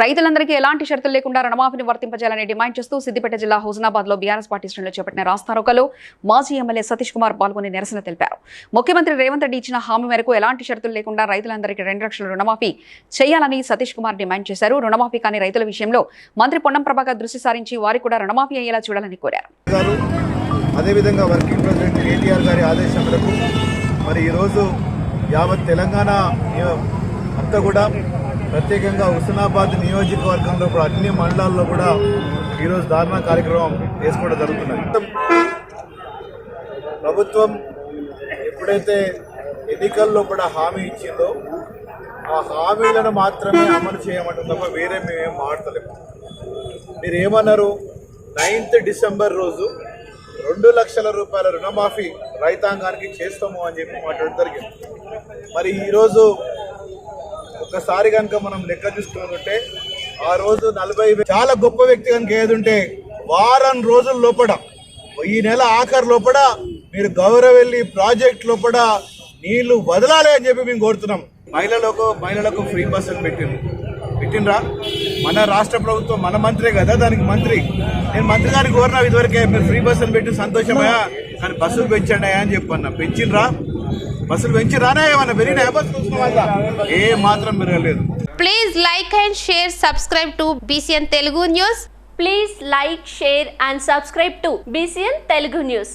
రైతులందరికీ ఎలాంటి షరతులు లేకుండా రుణమాఫీని వర్తింపజేయాలని డిమాండ్ చేస్తూ సిద్దిపేట జిల్లా హుజనాబాద్లో బీఆర్ఎస్ పార్టీ శ్రేణులు చేపట్టిన రాస్తారోకలో మాజీ ఎమ్మెల్యే సతీష్ కుమార్ పాల్గొని నిరసన తెలిపారు. ముఖ్యమంత్రి రేవంత్ రెడ్డి ఇచ్చిన హామీ మేరకు ఎలాంటి షరతులు లేకుండా రైతులందరికీ రెండు లక్షల రుణమాఫీ చేయాలని సతీష్ కుమార్ డిమాండ్ చేశారు. రుణమాఫీ కాని రైతుల విషయంలో మంత్రి పొన్నం ప్రభాకర్ దృష్టి సారించి వారి కూడా రుణమాఫీ అయ్యేలా చూడాలని కోరారు. అదేవిధంగా వర్కింగ్ ప్రెసిడెంట్ కేటీఆర్ గారి ఆదేశం మేరకు మరి ఈరోజు యావత్ తెలంగాణ అంతా కూడా ప్రత్యేకంగా హుస్నాబాద్ నియోజకవర్గంలో కూడా అన్ని మండలాల్లో కూడా ఈరోజు ధారణ కార్యక్రమం చేసుకోవడం జరుగుతున్నది. ప్రభుత్వం ఎప్పుడైతే ఎన్నికల్లో కూడా హామీ ఇచ్చిందో ఆ హామీలను మాత్రమే అమలు చేయమంటుంది తప్ప వేరే మేమేం మాట్లాడలేము. మీరు ఏమన్నారు నైన్త్ డిసెంబర్ రోజు రెండు లక్షల రూపాయల రుణమాఫీ రైతాంగానికి చేస్తాము అని చెప్పి మాట్లాడడం జరిగింది. మరి ఈరోజు ఒకసారి కనుక మనం లెక్క చూసుకుంటుంటే ఆ రోజు నలభై చాలా గొప్ప వ్యక్తి కనుక ఏదుంటే వారం రోజుల లోపల ఈ నెల ఆఖరి లోపల మీరు గౌరవెల్లి ప్రాజెక్ట్ లోపల నీళ్ళు వదలాలి అని చెప్పి మేము కోరుతున్నాం. మహిళలకు మహిళలకు ఫ్రీ బస్సులు పెట్టింది పెట్టినరా మన రాష్ట్ర ప్రభుత్వం మన మంత్రే కదా దానికి మంత్రి. నేను మంత్రి గారిని కోరినా ఇదివరకే మీరు ఫ్రీ బస్సులు పెట్టి సంతోషమయ్యా కానీ బస్సులు పెంచండి అని చెప్పన్నా. పెంచినరా బస్సులు పెంచిరానే ఏమన్నా పెరిగినా బస్సులు చూసుకోవాలా ఏ మాత్రం పెరగలేదు Please like and share, subscribe to BCN Telugu News. Please like, share and subscribe to BCN Telugu News.